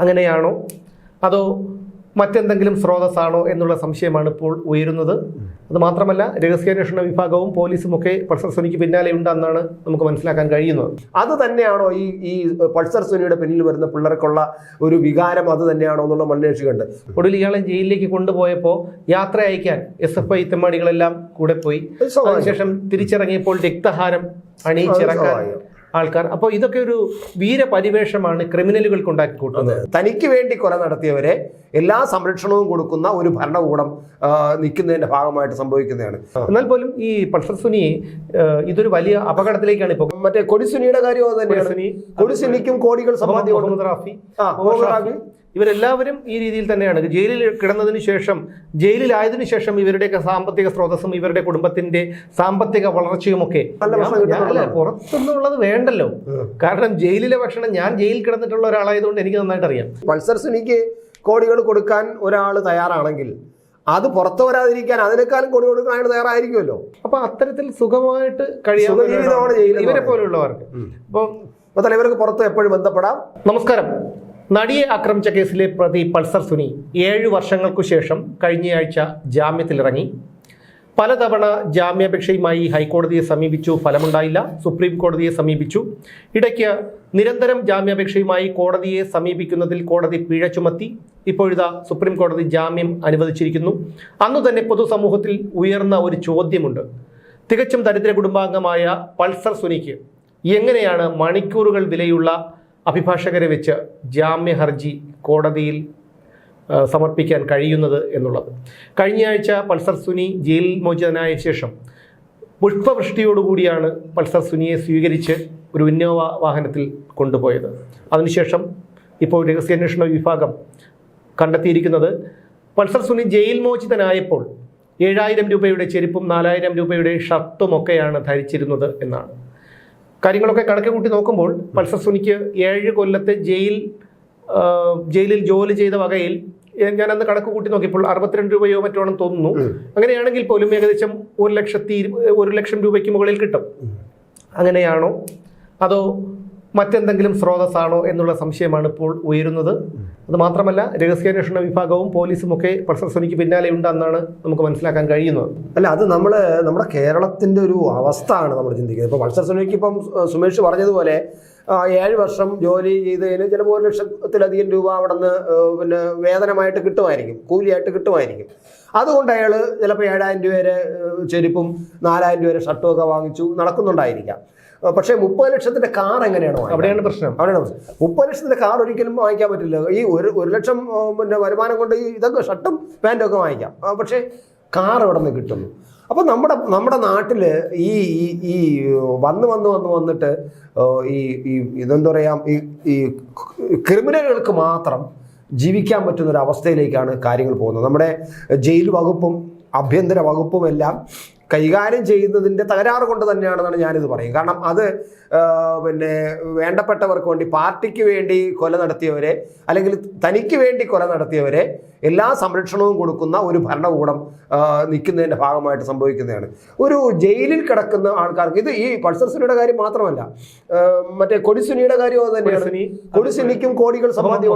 അങ്ങനെയാണോ? അതോ മറ്റെന്തെങ്കിലും സ്രോതസ്സാണോ എന്നുള്ള സംശയമാണ് ഇപ്പോൾ ഉയരുന്നത്. അത് മാത്രമല്ല രഹസ്യാന്വേഷണ വിഭാഗവും പോലീസും ഒക്കെ പൾസർ സുനിക്ക് പിന്നാലെ ഉണ്ടെന്നാണ് നമുക്ക് മനസ്സിലാക്കാൻ കഴിയുന്നത്. അത് തന്നെയാണോ ഈ ഈ പൾസർ സുനിയുടെ പിന്നിൽ വരുന്ന പിള്ളേർക്കുള്ള ഒരു വികാരം അത് തന്നെയാണോ എന്നുള്ള അന്വേഷിക്കുന്നുണ്ട് ഒടുവിൽ ഇയാളെ ജയിലിലേക്ക് കൊണ്ടുപോയപ്പോൾ യാത്ര അയക്കാൻ എസ് എഫ് ഐ തെമ്മാടികളെല്ലാം കൂടെ പോയി. അതിനുശേഷം തിരിച്ചിറങ്ങിയപ്പോൾ രക്തഹാരം അണിയിച്ചിറക്കാൻ. ആൾക്കാർ. അപ്പോൾ ഇതൊക്കെ ഒരു വീരപരിവേഷമാണ് ക്രിമിനലുകൾക്ക് ഉണ്ടാക്കി കൂട്ടുന്നത് തനിക്ക് വേണ്ടി കൊല നടത്തിയവരെ എല്ലാ സംരക്ഷണവും കൊടുക്കുന്ന ഒരു ഭരണകൂടം നിൽക്കുന്നതിന്റെ നിൽക്കുന്നതിന്റെ ഭാഗമായിട്ട് സംഭവിക്കുന്നതാണ്. എന്നാൽ പോലും ഈ പൾസർ സുനി ഇതൊരു വലിയ അപകടത്തിലേക്കാണ് ഇപ്പോൾ മറ്റേ കൊടിസുനിയുടെ കാര്യം തന്നെയാണ്. കൊടിസുനി, കൊടിസുനിക്കും കോടികൾ സമ്പാദ്യം റാഫി റാഫി. ഇവരെല്ലാവരും ഈ രീതിയിൽ തന്നെയാണ്. ജയിലിൽ കിടന്നതിന് ശേഷം ജയിലിലായതിനു ശേഷം ഇവരുടെയൊക്കെ സാമ്പത്തിക സ്രോതസ്സും ഇവരുടെ കുടുംബത്തിന്റെ സാമ്പത്തിക വളർച്ചയുമൊക്കെ. പുറത്തുനിന്നുള്ളത് വേണ്ടല്ലോ. കാരണം ജയിലിലെ ഭക്ഷണം ഞാൻ ജയിലിൽ കിടന്നിട്ടുള്ള ഒരാളായതുകൊണ്ട് എനിക്ക് നന്നായിട്ട് അറിയാം പൾസർ സുനിക്ക് കോടികൾ കൊടുക്കാൻ ഒരാൾ തയ്യാറാണെങ്കിൽ അത് പുറത്തു വരാതിരിക്കാൻ അതിനേക്കാളും കൊടി കൊടുക്കാൻ അയാൾ തയ്യാറായിരിക്കുമല്ലോ. അപ്പൊ അത്തരത്തിൽ സുഖമായിട്ട് കഴിയാവുന്ന ഇവരെ പോലെയുള്ളവർക്ക്. പോലുള്ളവർക്ക് അപ്പം അപ്പൊ തലവർക്ക് പുറത്ത് എപ്പോഴും ബന്ധപ്പെടാം. നമസ്കാരം. നടിയെ ആക്രമിച്ച കേസിലെ പ്രതി പൾസർ സുനി ഏഴു വർഷങ്ങൾക്കു ശേഷം കഴിഞ്ഞയാഴ്ച ജാമ്യത്തിലിറങ്ങി. പലതവണ ജാമ്യാപേക്ഷയുമായി ഹൈക്കോടതിയെ സമീപിച്ചു. ഫലമുണ്ടായില്ല. സുപ്രീം കോടതിയെ സമീപിച്ചു. ഇടയ്ക്ക് നിരന്തരം ജാമ്യാപേക്ഷയുമായി കോടതിയെ സമീപിക്കുന്നതിൽ കോടതി പിഴ ചുമത്തി. ഇപ്പോഴിതാ സുപ്രീം കോടതി ജാമ്യം അനുവദിച്ചിരിക്കുന്നു. അന്നു തന്നെ പൊതുസമൂഹത്തിൽ ഉയർന്ന ഒരു ചോദ്യമുണ്ട്. തികച്ചും ദരിദ്ര കുടുംബാംഗമായ പൾസർ സുനിക്ക് എങ്ങനെയാണ് മണിക്കൂറുകൾ വിലയുള്ള അഭിഭാഷകരെ വെച്ച് ജാമ്യ ഹർജി കോടതിയിൽ സമർപ്പിക്കാൻ കഴിയുന്നത് എന്നുള്ളത്. കഴിഞ്ഞയാഴ്ച പൾസർ സുനി ജയിൽ മോചിതനായ ശേഷം പുഷ്പവൃഷ്ടിയോടുകൂടിയാണ് പൾസർ സുനിയെ സ്വീകരിച്ച് ഒരു ഇന്നോവ വാഹനത്തിൽ കൊണ്ടുപോയത്. അതിനുശേഷം ഇപ്പോൾ രഹസ്യാന്വേഷണ വിഭാഗം കണ്ടെത്തിയിരിക്കുന്നത് പൾസർ സുനി ജയിൽ മോചിതനായപ്പോൾ ഏഴായിരം രൂപയുടെ ചെരുപ്പും നാലായിരം രൂപയുടെ ഷർട്ടുമൊക്കെയാണ് ധരിച്ചിരുന്നത് എന്നാണ്. കാര്യങ്ങളൊക്കെ കണക്ക് കൂട്ടി നോക്കുമ്പോൾ പൾസർ സുനിക്ക് ഏഴ് കൊല്ലത്തെ ജയിൽ ജയിലിൽ ജോലി ചെയ്ത വകയിൽ ഞാൻ അന്ന് കണക്ക് കൂട്ടി നോക്കിയപ്പോൾ അറുപത്തിരണ്ട് രൂപയോ മറ്റോ ആണെന്ന് തോന്നുന്നു. അങ്ങനെയാണെങ്കിൽ പോലും ഏകദേശം ഒരു ലക്ഷത്തി ഒരു ലക്ഷം രൂപയ്ക്ക് മുകളിൽ കിട്ടും. അങ്ങനെയാണോ? അതോ മറ്റെന്തെങ്കിലും സ്രോതസ്സാണോ എന്നുള്ള സംശയമാണ് ഇപ്പോൾ ഉയരുന്നത്. അത് മാത്രമല്ല രഹസ്യാന്വേഷണ വിഭാഗവും പോലീസും ഒക്കെ സുനിക്ക് പിന്നാലെ ഉണ്ടെന്നാണ് നമുക്ക് മനസ്സിലാക്കാൻ കഴിയുന്നത്. അല്ല അത് നമ്മൾ നമ്മുടെ കേരളത്തിന്റെ ഒരു അവസ്ഥയാണ് നമ്മൾ ചിന്തിക്കുന്നത്. ഇപ്പോൾ പൾസർ സുനിക്ക് ഇപ്പം സുമേഷ് പറഞ്ഞതുപോലെ ഏഴ് വർഷം ജോലി ചെയ്തതിന് ചിലപ്പോൾ ഒരു ലക്ഷത്തിലധികം രൂപ അവിടെ നിന്ന് പിന്നെ വേതനമായിട്ട് കിട്ടുമായിരിക്കും കൂലിയായിട്ട് കിട്ടുമായിരിക്കും. അതുകൊണ്ട് അയാൾ ചിലപ്പോൾ ഏഴായിരം രൂപ വരെ ചെരുപ്പും നാലായിരം രൂപ വരെ ഷർട്ടും ഒക്കെ വാങ്ങിച്ചു നടക്കുന്നുണ്ടായിരിക്കാം. പക്ഷേ മുപ്പത് ലക്ഷത്തിന്റെ കാർ എങ്ങനെയാണ്? അവിടെയാണ് പ്രശ്നം. അവിടെയാണ് പ്രശ്നം. മുപ്പത് ലക്ഷത്തിന്റെ കാർ ഒരിക്കലും വാങ്ങിക്കാൻ പറ്റില്ല. ഈ ഒരു ഒരു ലക്ഷം പിന്നെ വരുമാനം കൊണ്ട് ഈ ഇതൊക്കെ ഷർട്ടും പാന്റും ഒക്കെ വാങ്ങിക്കാം. പക്ഷെ കാർ എവിടെ നിന്ന് കിട്ടുന്നു? അപ്പം നമ്മുടെ നമ്മുടെ നാട്ടിൽ ഈ ഈ ഈ വന്ന് വന്ന് വന്ന് വന്നിട്ട് ഈ ഈ ഇതെന്താ പറയുക ഈ ഈ ക്രിമിനലുകൾക്ക് മാത്രം ജീവിക്കാൻ പറ്റുന്ന ഒരു അവസ്ഥയിലേക്കാണ് കാര്യങ്ങൾ പോകുന്നത്. നമ്മുടെ ജയിൽ വകുപ്പും ആഭ്യന്തര വകുപ്പും എല്ലാം കൈകാര്യം ചെയ്യുന്നതിന്റെ തകരാറ് കൊണ്ട് തന്നെയാണെന്നാണ് ഞാനിത് പറയും. കാരണം അത് പിന്നെ വേണ്ടപ്പെട്ടവർക്ക് വേണ്ടി പാർട്ടിക്ക് വേണ്ടി കൊല നടത്തിയവരെ അല്ലെങ്കിൽ തനിക്ക് വേണ്ടി കൊല നടത്തിയവരെ എല്ലാ സംരക്ഷണവും കൊടുക്കുന്ന ഒരു ഭരണകൂടം നിൽക്കുന്നതിന്റെ ഭാഗമായിട്ട് സംഭവിക്കുന്നതാണ്. ഒരു ജയിലിൽ കിടക്കുന്ന ആൾക്കാർക്ക് ഇത് ഈ പൾസർ സുനിയുടെ കാര്യം മാത്രമല്ല മറ്റേ കൊടിസുനിയുടെ കാര്യം അത് തന്നെയാണ്. കൊടിസുനി, കൊടിസുനിക്കും കോടികൾ സമ്പാദ്യം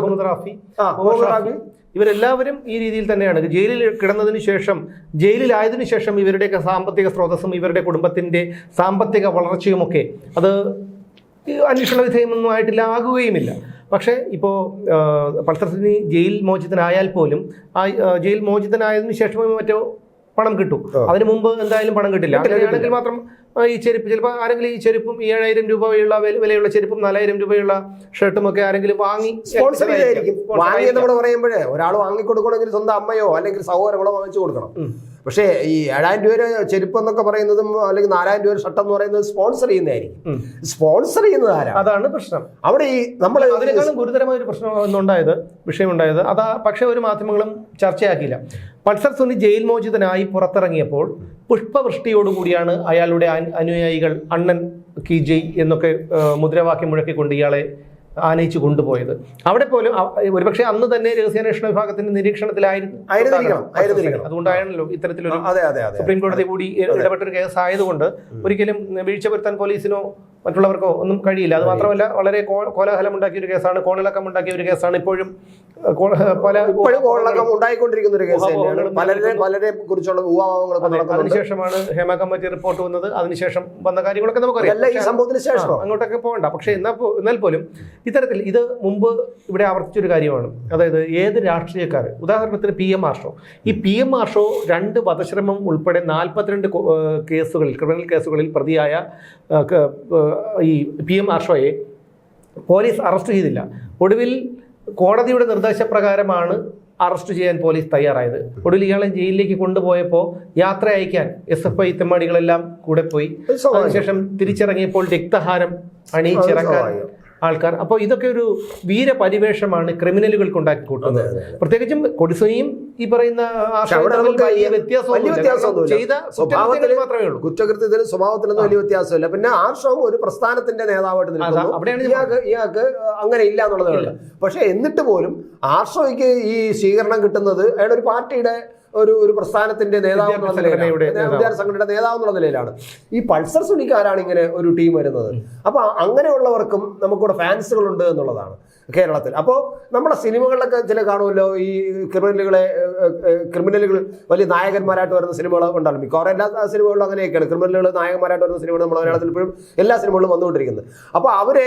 ഇവരെല്ലാവരും ഈ രീതിയിൽ തന്നെയാണ്. ജയിലിൽ കിടന്നതിന് ശേഷം ജയിലിലായതിനു ശേഷം ഇവരുടെയൊക്കെ സാമ്പത്തിക സ്രോതസ്സും ഇവരുടെ കുടുംബത്തിന്റെ സാമ്പത്തിക വളർച്ചയുമൊക്കെ അത് അന്വേഷണ വിധേയമൊന്നും ആയിട്ടില്ല ആകുകയുമില്ല. പക്ഷേ ഇപ്പോൾ പൾസർസിനി ജയിൽ മോചിതനായാൽ പോലും ആ ജയിൽ മോചിതനായതിനു ശേഷം മറ്റോ പണം കിട്ടും. അതിനു മുമ്പ് എന്തായാലും പണം കിട്ടില്ല. അങ്ങനെയാണെങ്കിൽ മാത്രം ഈ ചെരുപ്പ് ചിലപ്പോൾ ആരെങ്കിലും ഈ ചെരുപ്പും ഈ ഏഴായിരം രൂപയുള്ള വില- വിലയുള്ള ചെരുപ്പും നാലായിരം രൂപയുള്ള ഷർട്ടും ഒക്കെ ആരെങ്കിലും വാങ്ങി സ്പോൺസർ ആയിരിക്കാം. നമ്മൾ പറയുമ്പോഴേ ഒരാൾ വാങ്ങിക്കൊടുക്കണമെങ്കിൽ സ്വന്തം അമ്മയോ അല്ലെങ്കിൽ സഹോദരങ്ങളോ വാങ്ങിച്ചു കൊടുക്കണം. പക്ഷേ ഈ ഏഴായിരം രൂപ ചെരുപ്പ് എന്നൊക്കെ പറയുന്നതും അല്ലെങ്കിൽ നാലായിരം രൂപ ഷർട്ട് എന്ന് പറയുന്നത് സ്പോൺസർ ചെയ്യുന്നതായിരിക്കും. സ്പോൺസർ ചെയ്യുന്നത് ആരാ? അതാണ് പ്രശ്നം. അവിടെ ഈ നമ്മൾ അതിനേക്കാളും ഗുരുതരമായ ഒരു പ്രശ്നം ഇന്നുണ്ടായത് വിഷയമുണ്ടായത് അതാ പക്ഷേ ഒരു മാധ്യമങ്ങളും ചർച്ചയാക്കിയില്ല. പൾസർ സുനി ജയിൽ മോചിതനായി പുറത്തിറങ്ങിയപ്പോൾ പുഷ്പവൃഷ്ടിയോടുകൂടിയാണ് അയാളുടെ അനു- അനുയായികൾ അണ്ണൻ കി ജയ് എന്നൊക്കെ മുദ്രാവാക്യം മുഴക്കിക്കൊണ്ട് ഇയാളെ ആനയിച്ചു കൊണ്ടുപോയത്. അവിടെ പോലും ഒരുപക്ഷെ അന്ന് തന്നെ രഹസ്യാന്വേഷണ വിഭാഗത്തിന്റെ നിരീക്ഷണത്തിലായിരുന്നു. അതുകൊണ്ടാണല്ലോ ഇത്തരത്തിലൊരു സുപ്രീം കോടതി കൂടി ഇടപെട്ടൊരു കേസ് ആയതുകൊണ്ട് ഒരിക്കലും വീഴ്ച വരുത്താൻ പോലീസിനോ മറ്റുള്ളവർക്കോ ഒന്നും കഴിയില്ല. അത് മാത്രമല്ല വളരെ കോലാഹലം ഉണ്ടാക്കിയ ഒരു കേസാണ് കോളിളക്കം ഉണ്ടാക്കിയ ഒരു കേസാണ് ഇപ്പോഴും പല ഇപ്പോഴും കോളിളക്കം ഉണ്ടായിക്കൊണ്ടിരിക്കുന്ന ഒരു കേസ് പലരെ പലരെ കുറിച്ചുള്ള അതിനുശേഷമാണ് ഹേമ കമ്മിറ്റി റിപ്പോർട്ട് വന്നത്. അതിനുശേഷം വന്ന കാര്യങ്ങളൊക്കെ നമുക്കറിയാം. ഈ പക്ഷേ സംഭവത്തിന് ശേഷം അങ്ങോട്ടൊക്കെ പോകണ്ട. പക്ഷെ എന്നാൽ എന്നാൽ പോലും ഇത്തരത്തിൽ ഇത് മുമ്പ് ഇവിടെ ആവർത്തിച്ചൊരു കാര്യമാണ്. അതായത് ഏത് രാഷ്ട്രീയക്കാർ ഉദാഹരണത്തിന് പി എം ആർഷോ ഈ പി എം ആർഷോ രണ്ട് വധശ്രമം ഉൾപ്പെടെ നാൽപ്പത്തിരണ്ട് കേസുകളിൽ ക്രിമിനൽ കേസുകളിൽ പ്രതിയായ ഈ പി എം ആർഷോയെ പോലീസ് അറസ്റ്റ് ചെയ്തില്ല ഒടുവിൽ കോടതിയുടെ നിർദ്ദേശപ്രകാരമാണ് അറസ്റ്റ് ചെയ്യാൻ പോലീസ് തയ്യാറായത് ഒടുവിൽ ഇയാളെ ജയിലിലേക്ക് കൊണ്ടുപോയപ്പോൾ യാത്ര അയക്കാൻ എസ് എഫ് ഐ തെമ്മാടികളെല്ലാം കൂടെ പോയി. അതിനുശേഷം തിരിച്ചിറങ്ങിയപ്പോൾ രക്തഹാരം അണിയിച്ചിറക്കാൻ. ആൾക്കാർ. അപ്പോൾ ഇതൊക്കെ ഒരു വീരപരിവേഷമാണ് ക്രിമിനലുകൾക്ക് ഉണ്ടാക്കി കൂട്ടുന്നത് പ്രത്യേകിച്ചും കൊടിസുനിയും ഈ പറയുന്ന കുറ്റകൃത്യത്തിലും സ്വഭാവത്തിലൊന്നും വലിയ വ്യത്യാസമില്ല. പിന്നെ ആർഷവും ഒരു പ്രസ്ഥാനത്തിന്റെ നേതാവായിട്ട് നിൽക്കുന്നു. ഇയാൾക്ക് ഇയാൾക്ക് അങ്ങനെ ഇല്ല എന്നുള്ളതാണ് പക്ഷെ എന്നിട്ട് പോലും ആർഷോയ്ക്ക് ഈ സ്വീകരണം കിട്ടുന്നത് അയാളൊരു പാർട്ടിയുടെ ഒരു ഒരു പ്രസ്ഥാനത്തിന്റെ നേതാവ് എന്നുള്ള നിലയിലാണ്. വിദ്യാർത്ഥി സംഘടനയുടെ നേതാവ്. എന്നുള്ള നിലയിലാണ്. ഈ പൾസർ സുനിക്കാരാണ് ഇങ്ങനെ ഒരു ടീം വരുന്നത്? അപ്പൊ അങ്ങനെയുള്ളവർക്കും നമുക്കിവിടെ ഫാൻസുകളുണ്ട് എന്നുള്ളതാണ്. കേരളത്തിൽ. അപ്പോൾ നമ്മുടെ സിനിമകളിലൊക്കെ ചില കാണുമല്ലോ ഈ ക്രിമിനലുകളെ ക്രിമിനലുകൾ വലിയ നായകന്മാരായിട്ട് വരുന്ന സിനിമകൾ ഉണ്ടല്ലോ. മിക്കവാറും എല്ലാ സിനിമകളിലും അങ്ങനെയൊക്കെയാണ്. ക്രിമിനലുകൾ നായകന്മാരായിട്ട് വരുന്ന സിനിമകൾ നമ്മൾ മലയാളത്തിൽ ഇപ്പോഴും എല്ലാ സിനിമകളിലും വന്നുകൊണ്ടിരിക്കുന്നത്. അപ്പോൾ അവരെ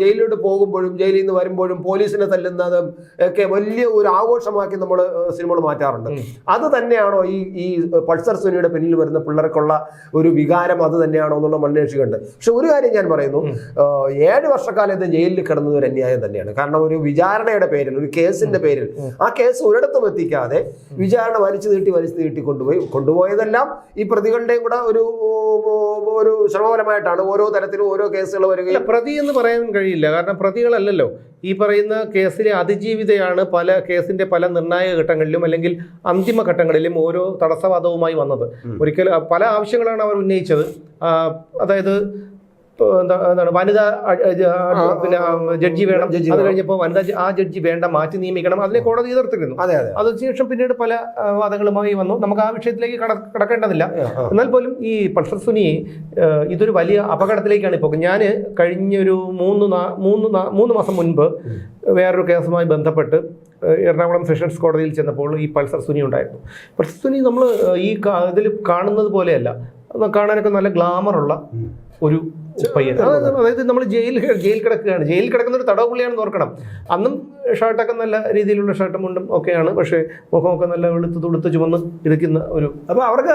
ജയിലിലോട്ട് പോകുമ്പോഴും ജയിലിൽ നിന്ന് വരുമ്പോഴും പോലീസിനെ തല്ലുന്നതും ഒക്കെ വലിയ ഒരു ആഘോഷമാക്കി നമ്മൾ സിനിമകൾ മാറ്റാറുണ്ട്. അത് തന്നെയാണോ ഈ ഈ പൾസർ സുനിയുടെ പിന്നിൽ വരുന്ന പിള്ളേർക്കുള്ള ഒരു വികാരം അത് തന്നെയാണോ എന്നുള്ള മണ്ണേഷിക്കുണ്ട് പക്ഷെ ഒരു കാര്യം ഞാൻ പറയുന്നു. ഏഴ് വർഷക്കാലത്ത് ജയിലിൽ കിടന്നത് ഒരു അന്യായം തന്നെയാണ്. കാരണം ഒരു വിചാരണയുടെ പേരിൽ ഒരു കേസിന്റെ പേരിൽ ആ കേസ് ഒരിടത്തും എത്തിക്കാതെ വിചാരണ വലിച്ചു നീട്ടി വലിച്ചു നീട്ടി കൊണ്ടുപോയി കൊണ്ടുപോയതെല്ലാം ഈ പ്രതികളുടെയും കൂടെ ഒരു ഒരു ശ്രമഫലമായിട്ടാണ് ഓരോ തരത്തിലും ഓരോ കേസുകൾ വരിക വരികയും പ്രതി എന്ന് പറയാൻ കഴിയില്ല. കാരണം പ്രതികളല്ലല്ലോ. ഈ പറയുന്ന കേസിലെ അതിജീവിതയാണ് പല കേസിന്റെ പല നിർണായക ഘട്ടങ്ങളിലും അല്ലെങ്കിൽ അന്തിമ ഘട്ടങ്ങളിലും ഓരോ തടസ്സവാദവുമായി വന്നത്. ഒരിക്കൽ പല ആവശ്യങ്ങളാണ് അവർ ഉന്നയിച്ചത്. അതായത് എന്താ എന്താണ് വനിത പിന്നെ ജഡ്ജി വേണം. ജഡ്ജി അത് കഴിഞ്ഞപ്പോൾ വനിതാ ആ ജഡ്ജി വേണ്ട മാറ്റി നിയമിക്കണം. അതിനെ കോടതി എതിർത്തിരുന്നു. അതെ അതെ. അതിനുശേഷം പിന്നീട് പല വാദങ്ങളുമായി വന്നു. നമുക്ക് ആ വിഷയത്തിലേക്ക് കട കടക്കേണ്ടതില്ല. എന്നാൽ പോലും ഈ പൾസർ സുനി ഇതൊരു വലിയ അപകടത്തിലേക്കാണ് ഇപ്പോൾ. ഞാൻ കഴിഞ്ഞൊരു മൂന്ന് മൂന്ന് മൂന്ന് മാസം മുൻപ് വേറൊരു കേസുമായി ബന്ധപ്പെട്ട് എറണാകുളം സെഷൻസ് കോടതിയിൽ ചെന്നപ്പോൾ ഈ പൾസർ സുനി ഉണ്ടായിരുന്നു. പൾസർ സുനി നമ്മൾ ഈ ഇതിൽ കാണുന്നത് പോലെയല്ല. കാണാനൊക്കെ നല്ല ഗ്ലാമറുള്ള ഒരു പയ്യൻ അതായത് നമ്മൾ ജയിൽ ജയിൽ കിടക്കുകയാണ്. ജയിൽ കിടക്കുന്ന ഒരു തടവ് പുള്ളിയാണെന്ന് ഓർക്കണം. അന്നും ഷർട്ടൊക്കെ നല്ല രീതിയിലുള്ള ഷർട്ടും മുണ്ടും ഒക്കെയാണ്. പക്ഷേ മുഖമൊക്കെ നല്ല വെളുത്ത് തുടുത്ത് ചുമന്ന് ഇരിക്കുന്ന ഒരു അപ്പൊ അവർക്ക്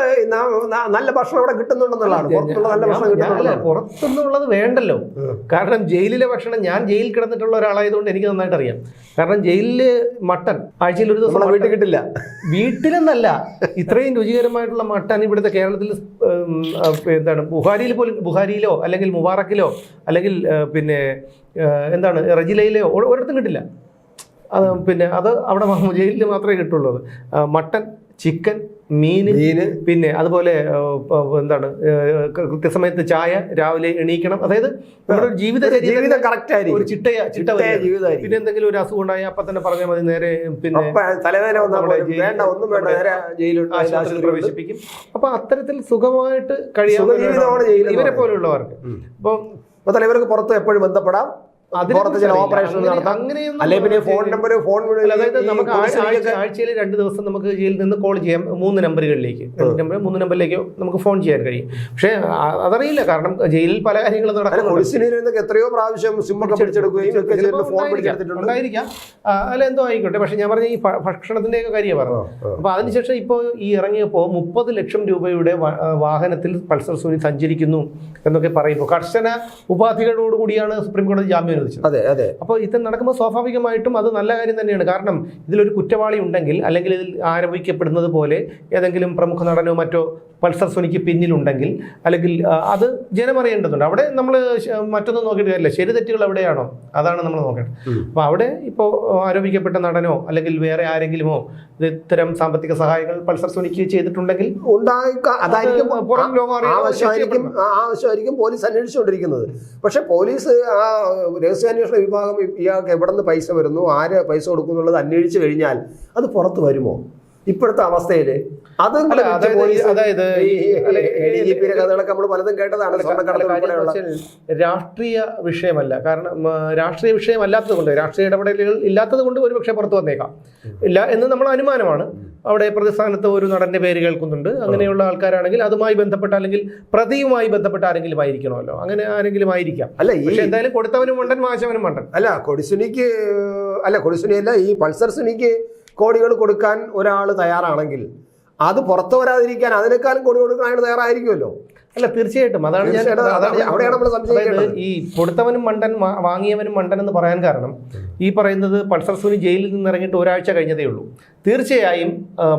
നല്ല ഭക്ഷണം അവിടെ കിട്ടുന്നുണ്ടെന്നുള്ളതാണ്. പുറത്തുള്ള നല്ല ഭക്ഷണം കിട്ടുന്നില്ല പുറത്തുനിന്നുള്ളത് വേണ്ടല്ലോ. കാരണം ജയിലിലെ ഭക്ഷണം ഞാൻ ജയിൽ കിടന്നിട്ടുള്ള ഒരാളായതുകൊണ്ട് എനിക്ക് നന്നായിട്ട് അറിയാം. കാരണം ജയിലിൽ മട്ടൻ ആഴ്ചയിൽ ഒരു ദിവസം വീട്ടിൽ കിട്ടില്ല. വീട്ടിലെന്നല്ല. ഇത്രയും രുചികരമായിട്ടുള്ള മട്ടൻ ഇവിടുത്തെ കേരളത്തിൽ എന്താണ് ബുഹാരിയിൽ പോലും ബുഹാരിയിലോ അല്ലെങ്കിൽ മുബാറക്കിലോ അല്ലെങ്കിൽ പിന്നെ എന്താണ് റജിലയിലോ ഒരിടത്തും കിട്ടില്ല. അത് പിന്നെ അത് അവിടെ മുജയിലിൽ ജയിലിൽ മാത്രമേ കിട്ടുള്ളൂ മട്ടൻ ചിക്കൻ മീന് മീന്. പിന്നെ അതുപോലെ എന്താണ് കൃത്യസമയത്ത് ചായ രാവിലെ എണീക്കണം. അതായത് നമ്മുടെ ജീവിത ഒരു ചിട്ടയ ചിട്ട പിന്നെ എന്തെങ്കിലും ഒരു അസുഖം ഉണ്ടായാൽ അപ്പൊ തന്നെ പറഞ്ഞാൽ മതി നേരെ പിന്നെ തലവേദന ഒന്നും വേണ്ട നേരെ ജയിലിൽ പ്രവേശിപ്പിക്കും. അപ്പൊ അത്തരത്തിൽ സുഖമായിട്ട് കഴിയാവുന്ന ഇവരെ പോലെയുള്ളവർക്ക്. പോലുള്ളവർക്ക് അപ്പോൾ ഇവർക്ക് തലവർക്ക് പുറത്ത് എപ്പോഴും ബന്ധപ്പെടാം. പുറത്ത് ചില ഓപ്പറേഷൻ നടത്താം. പിന്നെ ഫോൺ നമ്പർ ഫോൺ അല്ല, അതായത് നമുക്ക് ആഴ്ചയിൽ രണ്ട് ദിവസം നമുക്ക് ജയിലിൽ നിന്ന് കോൾ ചെയ്യാം. മൂന്ന് നമ്പറുകളിലേക്ക്. രണ്ട് നമ്പർ മൂന്ന് നമ്പറിലേക്ക് നമുക്ക് ഫോൺ ചെയ്യാൻ കഴിയും. പക്ഷേ അതറിയില്ല. കാരണം ജയിലിൽ പല കാര്യങ്ങളും നടക്കുന്നുണ്ട്. എത്രയോ പ്രാവശ്യം സിമ്മൊക്കെ പിടിച്ചെടുക്കുകയും ഫോൺ ഉണ്ടായിരിക്കാം. അല്ല എന്തോ ആയിക്കോട്ടെ. പക്ഷെ ഞാൻ പറഞ്ഞ ഈ ഭക്ഷണത്തിന്റെ ഒക്കെ കാര്യമാണ്. പറഞ്ഞു അപ്പൊ അതിനുശേഷം ഇപ്പോൾ ഈ ഇറങ്ങിയപ്പോൾ മുപ്പത് ലക്ഷം രൂപയുടെ വാഹനത്തിൽ പൾസർ സുനി സഞ്ചരിക്കുന്നു എന്നൊക്കെ പറയുമ്പോൾ കർശന ഉപാധികളോടുകൂടിയാണ് സുപ്രീം കോടതി ജാമ്യം അനുവദിച്ചത് അതെ അതെ. അപ്പോൾ ഇത് നടക്കുമ്പോൾ സ്വാഭാവികമായിട്ടും അത് നല്ല കാര്യം തന്നെയാണ്. കാരണം ഇതിലൊരു കുറ്റവാളി ഉണ്ടെങ്കിൽ അല്ലെങ്കിൽ ഇതിൽ ആരോപിക്കപ്പെടുന്നത് പോലെ ഏതെങ്കിലും പ്രമുഖ നടനോ മറ്റോ പൾസർ സുനിക്ക് പിന്നിലുണ്ടെങ്കിൽ അല്ലെങ്കിൽ അത് ജനം അറിയേണ്ടതുണ്ട് അവിടെ നമ്മൾ മറ്റൊന്നും നോക്കിയിട്ട് കാര്യമില്ല. ശരി തെറ്റുകൾ എവിടെയാണോ അതാണ് നമ്മൾ നോക്കേണ്ടത്. അപ്പോൾ അവിടെ ഇപ്പോൾ ആരോപിക്കപ്പെട്ട നടനോ അല്ലെങ്കിൽ വേറെ ആരെങ്കിലുമോ ഇത് ഇത്തരം സാമ്പത്തിക സഹായങ്ങൾ പൾസർ സുനിക്ക് ചെയ്തിട്ടുണ്ടെങ്കിൽ അതായിരിക്കും പുറം ലോകം ആവശ്യമായിരിക്കും പോലീസ് അന്വേഷിച്ചുകൊണ്ടിരിക്കുന്നത്. പക്ഷെ പോലീസ് ആ രഹസ്യാന്വേഷണ വിഭാഗം ഇയാൾക്ക് എവിടെ നിന്ന് പൈസ വരുന്നു? ആര് പൈസ കൊടുക്കുന്നുള്ളത് എന്നുള്ളത് അന്വേഷിച്ചു കഴിഞ്ഞാൽ അത് പുറത്ത് വരുമോ? ഇപ്പോഴത്തെ അവസ്ഥയിൽ അതും അല്ല, അതായത് അല്ല, കഥകളൊക്കെ നമ്മൾ പലതും കേട്ടതാണ് അല്ല, രാഷ്ട്രീയ വിഷയമല്ല. കാരണം രാഷ്ട്രീയ വിഷയമല്ലാത്തത് കൊണ്ട് രാഷ്ട്രീയ ഇടപെടലുകൾ ഇല്ലാത്തത് കൊണ്ട് ഒരുപക്ഷെ പുറത്തു വന്നേക്കാം. ഇല്ല എന്ന് നമ്മൾ അനുമാനമാണ്. അവിടെ പ്രതിസ്ഥാനത്ത് ഒരു നടന്റെ പേര് കേൾക്കുന്നുണ്ട്. അങ്ങനെയുള്ള ആൾക്കാരാണെങ്കിൽ അതുമായി ബന്ധപ്പെട്ട അല്ലെങ്കിൽ പ്രതിയുമായി ബന്ധപ്പെട്ട ആരെങ്കിലും ആയിരിക്കണമല്ലോ. അങ്ങനെ ആരെങ്കിലും ആയിരിക്കാം. അല്ല ഈ പക്ഷെ എന്തായാലും കൊടുത്തവനും മണ്ടൻ വാങ്ങിച്ചവനും മണ്ടൻ. അല്ല കൊടിസുനിക്ക് അല്ല കൊടിസുനിയല്ല ഈ പൾസർ സുനിക്ക് കോടികൾ കൊടുക്കാൻ ഒരാൾ തയ്യാറാണെങ്കിൽ അത് പുറത്തു വരാതിരിക്കാൻ അതിനേക്കാളും കോടി കൊടുക്കാൻ അയാൾ തയ്യാറായിരിക്കുമല്ലോ. അല്ല തീർച്ചയായിട്ടും. അതാണ് ഞാൻ അവിടെയാണ് നമ്മൾ സംശയിക്കുന്നത് ഈ കൊടുത്തവനും മണ്ടൻ വാങ്ങിയവനും മണ്ടൻ എന്ന് പറയാൻ കാരണം ഈ പറയുന്നത് പൾസർ സുനി ജയിലിൽ നിന്ന് ഇറങ്ങിയിട്ട് ഒരാഴ്ച കഴിഞ്ഞതേ ഉള്ളൂ. തീർച്ചയായും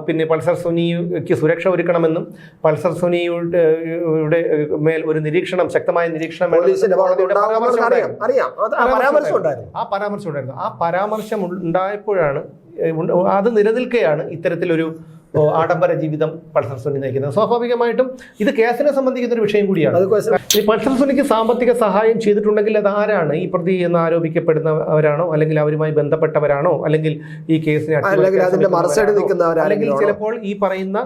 പിന്നെ പൾസർ സുനിക്ക് സുരക്ഷ ഒരുക്കണമെന്നും പൾസർ സുനിയുടെ മേൽ ഒരു നിരീക്ഷണം ശക്തമായ നിരീക്ഷണം ആ പരാമർശം ഉണ്ടായിരുന്നു. ആ പരാമർശം ഉണ്ടായിരുന്നു. ആ പരാമർശം ഉണ്ടായപ്പോഴാണ് അത് നിലനിൽക്കെയാണ് ഇത്തരത്തിലൊരു ആഡംബര ജീവിതം പൾസർ സുനി നയിക്കുന്നത്. സ്വാഭാവികമായിട്ടും ഇത് കേസിനെ സംബന്ധിക്കുന്ന ഒരു വിഷയം കൂടിയാണ്. ഈ പൾസർ സുനിക്ക് സാമ്പത്തിക സഹായം ചെയ്തിട്ടുണ്ടെങ്കിൽ അത് ആരാണ്? ഈ പ്രതി എന്ന് ആരോപിക്കപ്പെടുന്നവരാണോ? അല്ലെങ്കിൽ അവരുമായി ബന്ധപ്പെട്ടവരാണോ? അല്ലെങ്കിൽ ഈ കേസിനെ അല്ലെങ്കിൽ ചിലപ്പോൾ ഈ പറയുന്ന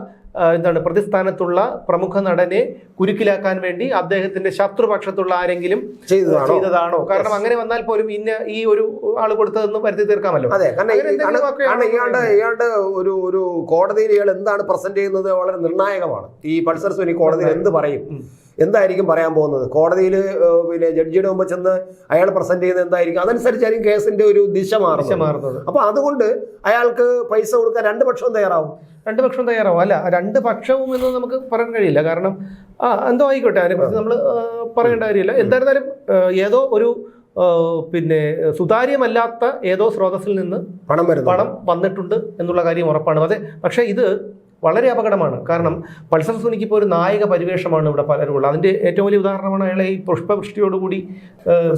എന്താണ് പ്രതിസ്ഥാനത്തുള്ള പ്രമുഖ നടനെ കുരുക്കിലാക്കാൻ വേണ്ടി അദ്ദേഹത്തിന്റെ ശത്രുപക്ഷത്തുള്ള ആരെങ്കിലും ചെയ്തതാണോ? കാരണം അങ്ങനെ വന്നാൽ പോലും ഇന്ന ഈ ഒരു ആൾ കൊടുത്തതെന്ന് വരുത്തി തീർക്കാമല്ലോ. അതെ കാരണം ഇയാളുടെ ഇയാളുടെ ഒരു ഒരു കോടതിയിൽ ഇയാൾ എന്താണ് പ്രസന്റ് ചെയ്യുന്നത് വളരെ നിർണായകമാണ്. ഈ പൾസർ സുനി കോടതിയിൽ എന്ത് പറയും? എന്തായിരിക്കും പറയാൻ പോകുന്നത്? കോടതിയിൽ പിന്നെ ജഡ്ജിയുടെ മുമ്പ് ചെന്ന് അയാൾ പ്രസന്റ് ചെയ്യുന്നത് എന്തായിരിക്കും? അതനുസരിച്ചായിരിക്കും കേസിന്റെ ഒരു ദിശ മാറുന്നത്. അപ്പൊ അതുകൊണ്ട് അയാൾക്ക് പൈസ കൊടുക്കാൻ രണ്ട് പക്ഷവും തയ്യാറാവും. രണ്ട് പക്ഷവും തയ്യാറാവും. അല്ല രണ്ട് പക്ഷവും എന്ന് നമുക്ക് പറയാൻ കഴിയില്ല. കാരണം ആ എന്തോ ആയിക്കോട്ടെ. അതിനെക്കുറിച്ച് നമ്മൾ പറയേണ്ട കാര്യമില്ല. എന്തായിരുന്നാലും ഏതോ ഒരു പിന്നെ സുതാര്യമല്ലാത്ത ഏതോ സ്രോതസ്സിൽ നിന്ന് പണം പണം വന്നിട്ടുണ്ട് എന്നുള്ള കാര്യം ഉറപ്പാണ്. അതെ പക്ഷേ ഇത് വളരെ അപകടമാണ്. കാരണം പൾസർ സുനിക്ക് ഇപ്പോൾ ഒരു നായക പരിവേഷമാണ് ഇവിടെ പലരും ഉള്ളത്. അതിന്റെ ഏറ്റവും വലിയ ഉദാഹരണമാണ് അയാളെ ഈ പുഷ്പവൃഷ്ടിയോടുകൂടി കൂടി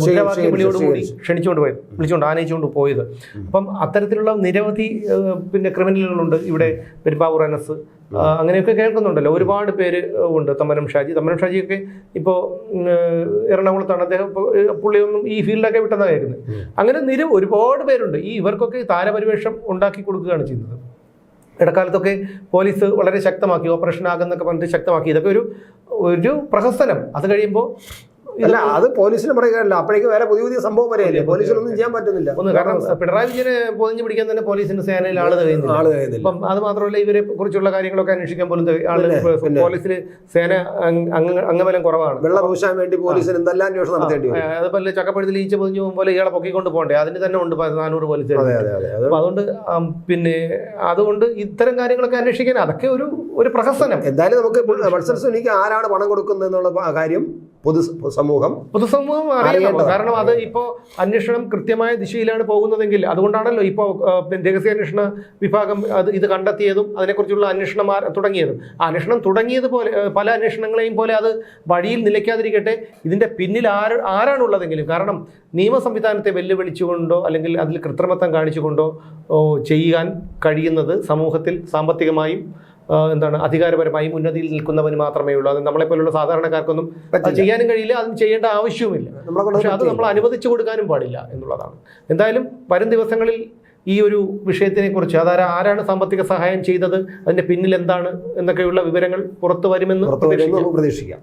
മുദ്രാവാക്യ വിളിയോടുകൂടി ക്ഷണിച്ചുകൊണ്ട് പോയത് വിളിച്ചുകൊണ്ട് ആനയിച്ചുകൊണ്ട് പോയത്. അപ്പം അത്തരത്തിലുള്ള നിരവധി പിന്നെ ക്രിമിനലുകളുണ്ട് ഇവിടെ പെരുമ്പാവൂർ അനസ് അങ്ങനെയൊക്കെ കേൾക്കുന്നുണ്ടല്ലോ. ഒരുപാട് പേര് ഉണ്ട്. തമ്മനം ഷാജി. തമ്മനം ഷാജിയൊക്കെ ഇപ്പോൾ എറണാകുളത്താണ്. അദ്ദേഹം പുള്ളിയൊന്നും ഈ ഫീൽഡൊക്കെ വിട്ടെന്നാണ് കേൾക്കുന്നത് അങ്ങനെ നിര ഒരുപാട് പേരുണ്ട്. ഈ ഇവർക്കൊക്കെ താരപരിവേഷം ഉണ്ടാക്കി കൊടുക്കുകയാണ് ചെയ്യുന്നത്. ഇടക്കാലത്തൊക്കെ പോലീസ് വളരെ ശക്തമാക്കി ഓപ്പറേഷൻ ആകുന്നൊക്കെ പറഞ്ഞിട്ട് ശക്തമാക്കി. ഇതൊക്കെ ഒരു ഒരു പ്രഹസനം. അത് കഴിയുമ്പോൾ അല്ല അത് പോലീസിന് പറയുകയല്ല. അപ്പോഴേക്കും വേറെ പുതിയ പുതിയ സംഭവം വരെയല്ലേ? പോലീസിനൊന്നും ചെയ്യാൻ പറ്റുന്നില്ല. കാരണം പിണറായി വിജയനെ പൊതിഞ്ഞു പിടിക്കാൻ തന്നെ പോലീസിന്റെ സേനയിൽ ആൾ കഴിയുന്നു ആൾ ഇപ്പം അത് മാത്രമല്ല ഇവരെ കുറിച്ചുള്ള കാര്യങ്ങളൊക്കെ അന്വേഷിക്കാൻ പോലും ആൾ. പോലീസിൽ സേന അംഗ- അംഗ- അംഗബലം കുറവാണ്. വെള്ളം പൂശാൻ വേണ്ടി പോലീസിന് എന്തെല്ലാം അന്വേഷണം നടത്തേണ്ടി അതുപോലെ ചക്കപ്പഴുത്തിൽ ഈച്ച പൊതിഞ്ഞു പോകുമ്പോൾ ഇയാളെ പൊക്കിക്കൊണ്ട് പോകണ്ടേ? അതിന് തന്നെ ഉണ്ട് നാനൂറ് പോലീസ് അപ്പൊ അതുകൊണ്ട് പിന്നെ അതുകൊണ്ട് ഇത്തരം കാര്യങ്ങളൊക്കെ അന്വേഷിക്കാൻ അതൊക്കെ ഒരു ഒരു പ്രഹസനം. എന്തായാലും നമുക്ക് മത്സര സുനിക്ക് ആരാണ് പണം കൊടുക്കുന്നത് എന്നുള്ള കാര്യം പൊതു സമൂഹം പൊതുസമൂഹം അറിയണം കാരണം അത് ഇപ്പോൾ അന്വേഷണം കൃത്യമായ ദിശയിലാണ് പോകുന്നതെങ്കിൽ അതുകൊണ്ടാണല്ലോ ഇപ്പോൾ രഹസ്യാന്വേഷണ വിഭാഗം അത് ഇത് കണ്ടെത്തിയതും അതിനെക്കുറിച്ചുള്ള അന്വേഷണം തുടങ്ങിയതും. ആ അന്വേഷണം തുടങ്ങിയതുപോലെ പോലെ പല അന്വേഷണങ്ങളെയും പോലെ അത് വഴിയിൽ നിലയ്ക്കാതിരിക്കട്ടെ. ഇതിന്റെ പിന്നിൽ ആര് ആരാണുള്ളതെങ്കിലും കാരണം നിയമ സംവിധാനത്തെ വെല്ലുവിളിച്ചുകൊണ്ടോ അല്ലെങ്കിൽ അതിൽ കൃത്രിമത്വം കാണിച്ചുകൊണ്ടോ ചെയ്യാൻ കഴിയുന്നത് സമൂഹത്തിൽ സാമ്പത്തികമായും എന്താണ് അധികാരപരമായും ഉന്നതിയിൽ നിൽക്കുന്നവന് മാത്രമേ ഉള്ളൂ. അത് നമ്മളെ പോലുള്ള സാധാരണക്കാർക്കൊന്നും ചെയ്യാനും കഴിയില്ല അത് ചെയ്യേണ്ട ആവശ്യവുമില്ല. പക്ഷെ അത് നമ്മൾ അനുവദിച്ചു കൊടുക്കാനും പാടില്ല എന്നുള്ളതാണ്. എന്തായാലും വരും ദിവസങ്ങളിൽ ഈ ഒരു വിഷയത്തിനെ കുറിച്ച് അതായത് ആരാണ് സാമ്പത്തിക സഹായം ചെയ്തത് അതിന്റെ പിന്നിൽ എന്താണ് എന്നൊക്കെയുള്ള വിവരങ്ങൾ പുറത്തു വരുമെന്ന് പ്രതീക്ഷിക്കാം.